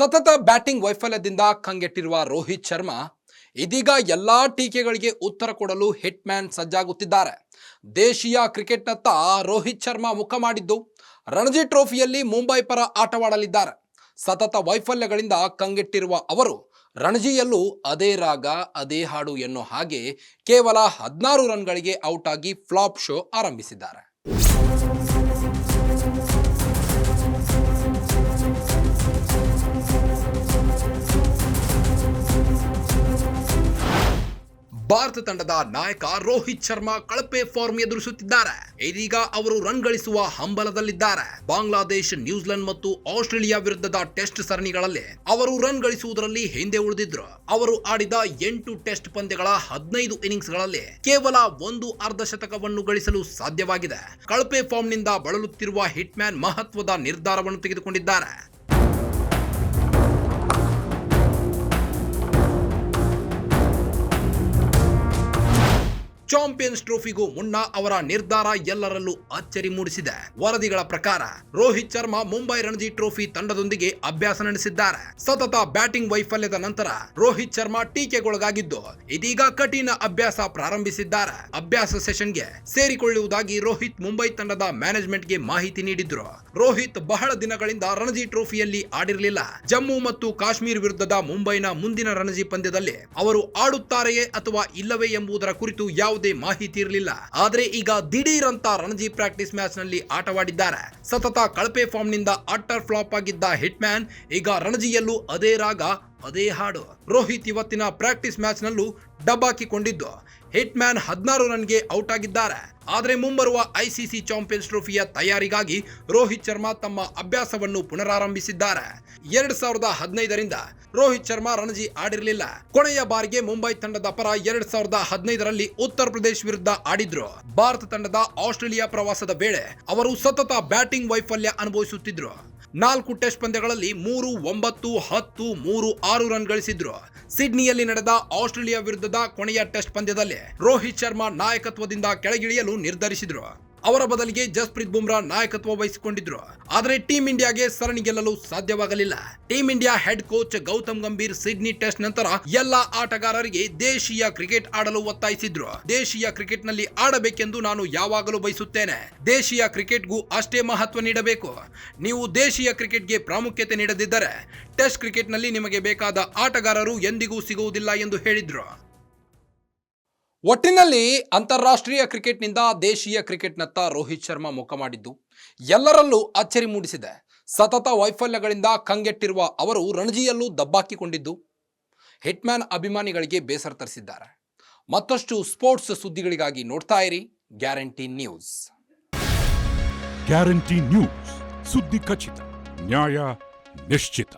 ಸತತ ಬ್ಯಾಟಿಂಗ್ ವೈಫಲ್ಯದಿಂದ ಕಂಗೆಟ್ಟಿರುವ ರೋಹಿತ್ ಶರ್ಮಾ ಇದೀಗ ಎಲ್ಲಾ ಟೀಕೆಗಳಿಗೆ ಉತ್ತರ ಕೊಡಲು ಹಿಟ್ ಮ್ಯಾನ್ ಸಜ್ಜಾಗುತ್ತಿದ್ದಾರೆ. ದೇಶೀಯ ಕ್ರಿಕೆಟ್ನತ್ತ ರೋಹಿತ್ ಶರ್ಮಾ ಮುಖ ಮಾಡಿದ್ದು, ರಣಜಿ ಟ್ರೋಫಿಯಲ್ಲಿ ಮುಂಬೈ ಪರ ಆಟವಾಡಲಿದ್ದಾರೆ. ಸತತ ವೈಫಲ್ಯಗಳಿಂದ ಕಂಗೆಟ್ಟಿರುವ ಅವರು, ರಣಜಿಯಲ್ಲೂ ಅದೇ ರಾಗ, ಅದೇ ಹಾಡು ಎನ್ನುವ ಹಾಗೆ ಕೇವಲ ಹದಿನಾರು ರನ್ಗಳಿಗೆ ಔಟ್ ಆಗಿ ಫ್ಲಾಪ್ ಶೋ ಆರಂಭಿಸಿದ್ದಾರೆ. ಭಾರತ ತಂಡದ ನಾಯಕ ರೋಹಿತ್ ಶರ್ಮಾ ಕಳಪೆ ಫಾರ್ಮ್ ಎದುರಿಸುತ್ತಿದ್ದಾರೆ. ಇದೀಗ ಅವರು ರನ್ ಗಳಿಸುವ ಹಂಬಲದಲ್ಲಿದ್ದಾರೆ. ಬಾಂಗ್ಲಾದೇಶ್, ನ್ಯೂಜಿಲೆಂಡ್ ಮತ್ತು ಆಸ್ಟ್ರೇಲಿಯಾ ವಿರುದ್ಧದ ಟೆಸ್ಟ್ ಸರಣಿಗಳಲ್ಲಿ ಅವರು ರನ್ ಗಳಿಸುವುದರಲ್ಲಿ ಹಿಂದೆ ಉಳಿದಿದ್ರು. ಅವರು ಆಡಿದ ಎಂಟು ಟೆಸ್ಟ್ ಪಂದ್ಯಗಳ ಹದಿನೈದು ಇನ್ನಿಂಗ್ಸ್ಗಳಲ್ಲಿ ಕೇವಲ ಒಂದು ಅರ್ಧ ಶತಕವನ್ನು ಗಳಿಸಲು ಸಾಧ್ಯವಾಗಿದೆ. ಕಳಪೆ ಫಾರ್ಮ್ನಿಂದ ಬಳಲುತ್ತಿರುವ ಹಿಟ್ಮ್ಯಾನ್ ಮಹತ್ವದ ನಿರ್ಧಾರವನ್ನು ತೆಗೆದುಕೊಂಡಿದ್ದಾರೆ. ಚಾಂಪಿಯನ್ಸ್ ಟ್ರೋಫಿಗೂ ಮುನ್ನ ಅವರ ನಿರ್ಧಾರ ಎಲ್ಲರಲ್ಲೂ ಅಚ್ಚರಿ ಮೂಡಿಸಿದೆ. ವರದಿಗಳ ಪ್ರಕಾರ, ರೋಹಿತ್ ಶರ್ಮಾ ಮುಂಬೈ ರಣಜಿ ಟ್ರೋಫಿ ತಂಡದೊಂದಿಗೆ ಅಭ್ಯಾಸ ನಡೆಸಿದ್ದಾರೆ. ಸತತ ಬ್ಯಾಟಿಂಗ್ ವೈಫಲ್ಯದ ನಂತರ ರೋಹಿತ್ ಶರ್ಮಾ ಟೀಕೆಗೊಳಗಾಗಿದ್ದು, ಇದೀಗ ಕಠಿಣ ಅಭ್ಯಾಸ ಪ್ರಾರಂಭಿಸಿದ್ದಾರೆ. ಅಭ್ಯಾಸ ಸೆಷನ್ಗೆ ಸೇರಿಕೊಳ್ಳುವುದಾಗಿ ರೋಹಿತ್ ಮುಂಬೈ ತಂಡದ ಮ್ಯಾನೇಜ್ಮೆಂಟ್ಗೆ ಮಾಹಿತಿ ನೀಡಿದ್ರು. ರೋಹಿತ್ ಬಹಳ ದಿನಗಳಿಂದ ರಣಜಿ ಟ್ರೋಫಿಯಲ್ಲಿ ಆಡಿರಲಿಲ್ಲ. ಜಮ್ಮು ಮತ್ತು ಕಾಶ್ಮೀರ್ ವಿರುದ್ಧದ ಮುಂಬೈನ ಮುಂದಿನ ರಣಜಿ ಪಂದ್ಯದಲ್ಲಿ ಅವರು ಆಡುತ್ತಾರೆಯೇ ಅಥವಾ ಇಲ್ಲವೇ ಎಂಬುದರ ಕುರಿತು ಯಾವುದೇ ಮಾಹಿತಿ ಇರಲಿಲ್ಲ. ಆದ್ರೆ ಈಗ ದಿಢೀರ್ ಅಂತ ರಣಜಿ ಪ್ರಾಕ್ಟೀಸ್ ಮ್ಯಾಚ್ನಲ್ಲಿ ಆಟವಾಡಿದ್ದಾರೆ. ಸತತ ಕಳಪೆ ಫಾರ್ಮ್ನಿಂದ ಅಟ್ಟರ್ ಫ್ಲಾಪ್ ಆಗಿದ್ದ ಹಿಟ್ ಮ್ಯಾನ್ ಈಗ ರಣಜಿಯಲ್ಲೂ ಅದೇ ರಾಗ, ಅದೇ ಹಾಡು. ರೋಹಿತ್ ಇವತ್ತಿನ ಪ್ರಾಕ್ಟೀಸ್ ಮ್ಯಾಚ್ ನಲ್ಲೂ ಡಬ್ಬಾಕಿಕೊಂಡಿದ್ದು ಹಿಟ್ ಮ್ಯಾನ್ ಹದಿನಾರು ರನ್ಗೆ ಔಟ್ ಆಗಿದ್ದಾರೆ ಆದರೆ ಮುಂಬರುವ ಐಸಿಸಿ ಚಾಂಪಿಯನ್ಸ್ ಟ್ರೋಫಿಯ ತಯಾರಿಗಾಗಿ ರೋಹಿತ್ ಶರ್ಮಾ ತಮ್ಮ ಅಭ್ಯಾಸವನ್ನು ಪುನರಾರಂಭಿಸಿದ್ದಾರೆ. ಎರಡ್ ಸಾವಿರದ ಹದಿನೈದರಿಂದ ರೋಹಿತ್ ಶರ್ಮಾ ರಣಜಿ ಆಡಿರಲಿಲ್ಲ. ಕೊನೆಯ ಬಾರಿಗೆ ಮುಂಬೈ ತಂಡದ ಪರ ಎರಡ್ ಸಾವಿರದ ಹದಿನೈದರಲ್ಲಿ ಉತ್ತರ ಪ್ರದೇಶ್ ವಿರುದ್ಧ ಆಡಿದ್ರು. ಭಾರತ ತಂಡದ ಆಸ್ಟ್ರೇಲಿಯಾ ಪ್ರವಾಸದ ವೇಳೆ ಅವರು ಸತತ ಬ್ಯಾಟಿಂಗ್ ವೈಫಲ್ಯ ಅನುಭವಿಸುತ್ತಿದ್ರು. ನಾಲ್ಕು ಟೆಸ್ಟ್ ಪಂದ್ಯಗಳಲ್ಲಿ ಮೂರು, ಒಂಬತ್ತು, ಹತ್ತು, ಮೂರು, ಆರು ರನ್ ಗಳಿಸಿದ್ರು. ಸಿಡ್ನಿಯಲ್ಲಿ ನಡೆದ ಆಸ್ಟ್ರೇಲಿಯಾ ವಿರುದ್ಧದ ಕೊನೆಯ ಟೆಸ್ಟ್ ಪಂದ್ಯದಲ್ಲಿ ರೋಹಿತ್ ಶರ್ಮಾ ನಾಯಕತ್ವದಿಂದ ಕೆಳಗಿಳಿಯಲು ನಿರ್ಧರಿಸಿದ್ರು. ಅವರ ಬದಲಿಗೆ ಜಸ್ಪ್ರೀತ್ ಬುಮ್ರಾ ನಾಯಕತ್ವ ವಹಿಸಿಕೊಂಡಿದ್ರು. ಆದರೆ ಟೀಂ ಇಂಡಿಯಾಗೆ ಸರಣಿ ಗೆಲ್ಲಲು ಸಾಧ್ಯವಾಗಲಿಲ್ಲ. Team India head coach Gautam Gambhir Sydney test ನಂತರ ಎಲ್ಲಾ ಆಟಗಾರರಿಗೆ ದೇಶೀಯ ಕ್ರಿಕೆಟ್ ಆಡಲು ಒತ್ತಾಯಿಸಿದ್ರು. ದೇಶೀಯ ಕ್ರಿಕೆಟ್ನಲ್ಲಿ ಆಡಬೇಕೆಂದು ನಾನು ಯಾವಾಗಲೂ ಬಯಸುತ್ತೇನೆ. ದೇಶೀಯ ಕ್ರಿಕೆಟ್ಗೂ ಅಷ್ಟೇ ಮಹತ್ವ ನೀಡಬೇಕು. ನೀವು ದೇಶೀಯ ಕ್ರಿಕೆಟ್ಗೆ ಪ್ರಾಮುಖ್ಯತೆ ನೀಡದಿದ್ದರೆ, ಟೆಸ್ಟ್ ಕ್ರಿಕೆಟ್ನಲ್ಲಿ ನಿಮಗೆ ಬೇಕಾದ ಆಟಗಾರರು ಎಂದಿಗೂ ಸಿಗುವುದಿಲ್ಲ ಎಂದು ಹೇಳಿದ್ರು. ಒಟ್ಟಿನಲ್ಲಿ ಅಂತಾರಾಷ್ಟ್ರೀಯ ಕ್ರಿಕೆಟ್ನಿಂದ ದೇಶೀಯ ಕ್ರಿಕೆಟ್ನತ್ತ ರೋಹಿತ್ ಶರ್ಮಾ ಮುಖ ಮಾಡಿದ್ದು, ಎಲ್ಲರಲ್ಲೂ ಅಚ್ಚರಿ ಮೂಡಿಸಿದೆ. ಸತತ ವೈಫಲ್ಯಗಳಿಂದ ಕಂಗೆಟ್ಟಿರುವ ಅವರು ರಣಜಿಯಲ್ಲೂ ದಬ್ಬಾಕಿಕೊಂಡಿದ್ದು, ಹಿಟ್ಮ್ಯಾನ್ ಅಭಿಮಾನಿಗಳಿಗೆ ಬೇಸರ ತರಿಸಿದ್ದಾರೆ. ಮತ್ತಷ್ಟು ಸ್ಪೋರ್ಟ್ಸ್ ಸುದ್ದಿಗಳಿಗಾಗಿ ನೋಡ್ತಾ ಇರಿ ಗ್ಯಾರಂಟಿ ನ್ಯೂಸ್. ಗ್ಯಾರಂಟಿ ನ್ಯೂಸ್, ಸುದ್ದಿ ಖಚಿತ, ನ್ಯಾಯ ನಿಶ್ಚಿತ.